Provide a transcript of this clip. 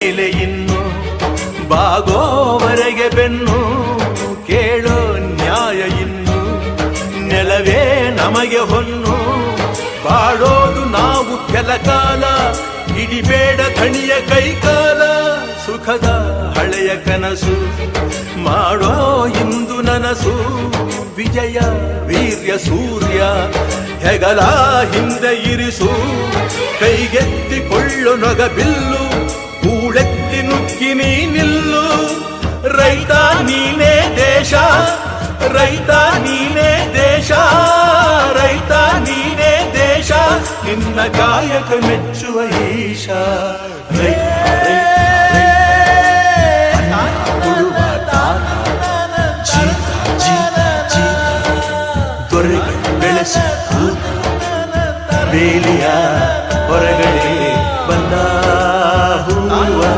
ಇನ್ನು ಬಾಗೋವರೆಗೆ ಬೆನ್ನು ಕೇಳೋ ನ್ಯಾಯ ಇನ್ನು ನೆಲವೇ ನಮಗೆ ಹೊನ್ನು ಬಾಡೋದು ನಾವು ಕೆಲ ಕಾಲ ಹಿಡಿಬೇಡ ಧಣಿಯ ಕೈಕಾಲ ಸುಖದ ಹಳೆಯ ಕನಸು ಮಾಡೋ ಇಂದು ನನಸು ವಿಜಯ ವೀರ್ಯ ಸೂರ್ಯ ಹೆಗಲ ಹಿಂದೆ ಇರಿಸು ಕೈಗೆತ್ತಿಕೊಳ್ಳು ನೊಗ ಬಿಲ್ಲು ನುಗ್ಗಿ ನೀ ನಿಲ್ಲು ರೈತ ನೀನೇ ದೇಶ ರೈತ ನೀನೇ ದೇಶ ರೈತ ನೀನೇ ದೇಶ ನಿನ್ನ ಕಾಯಕ ಮೆಚ್ಚುವ ಈಶ ದೊರೆಗೆ ಬೆಳೆಸಿ ಬೇಲಿಯ